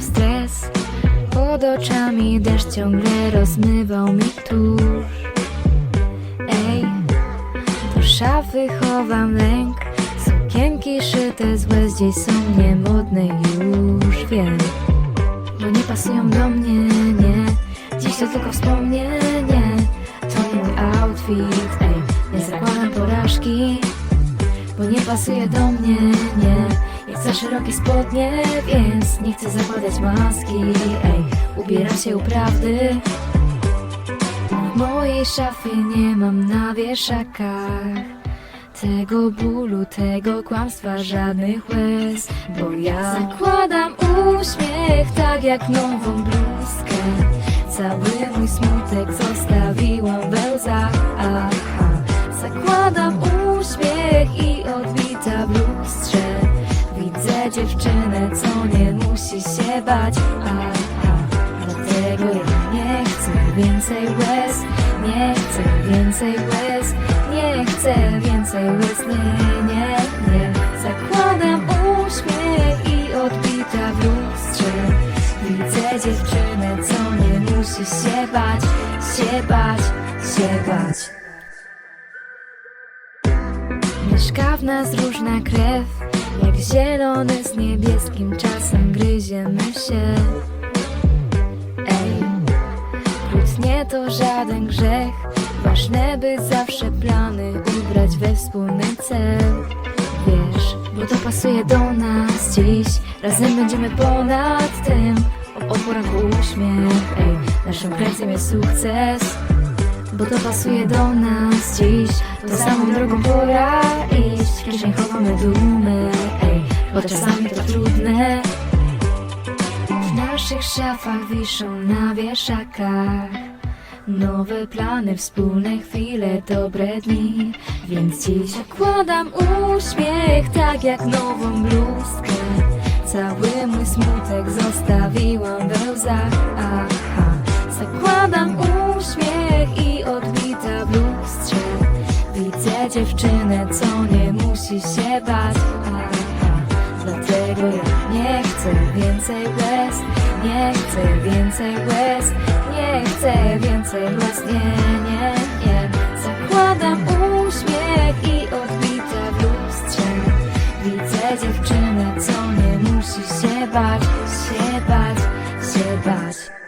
stres. Pod oczami deszcz ciągle rozmywał mi tusz. Ej, do szafy chowam lęk. Sukienki szyte złe dziś są niemodne już wiem. Bo nie pasują do mnie, nie. Dziś to tylko wspomnienie. To mój outfit, ej Nie zakładam porażki Bo nie pasuje do mnie, nie za szerokie spodnie, więc Nie chcę zakładać maski, ej Ubieram się u prawdy. W mojej nie mam na wieszakach Tego bólu, tego kłamstwa, żadnych łez Bo ja zakładam uśmiech tak jak nową bluzkę. Cały mój smutek zostawiłam dziewczynę, co nie musi się bać. Aha. Dlatego ja nie chcę. Więcej łez Nie chcę. Więcej łez Nie chcę. Więcej łez Nie, nie, nie. Zakładam uśmiech i odbita w lustrze. Widzę dziewczynę, co nie musi się bać. Się bać, się bać. Mieszka w nas różna krew Jak zielony z niebieskim Czasem gryziemy się. Ej, kłótnie to żaden grzech. Ważne by zawsze plany ubrać we wspólny cel. Wiesz, bo to pasuje do nas dziś. Razem będziemy ponad tym. O, o poranku uśmiech. Ej, naszym krańcem jest sukces. Bo to pasuje do nas dziś. To samą drogą pora iść. W kieszeń chowamy dumę bo czasami to trudne. W naszych szafach wiszą na wieszakach. Nowe plany, wspólne chwile, dobre dni. Więc dziś zakładam uśmiech tak jak nową bluzkę. Cały mój smutek zostawiłam we łzach. Aha. Zakładam uśmiech i odbita w lustrze. Widzę dziewczynę, co nie musi się bać. Nie chcę więcej łez Nie chcę więcej łez Nie chcę więcej łez Nie, nie, nie. Zakładam uśmiech i odbita w lustrze. Widzę dziewczynę, co nie musi się bać Się bać, się bać.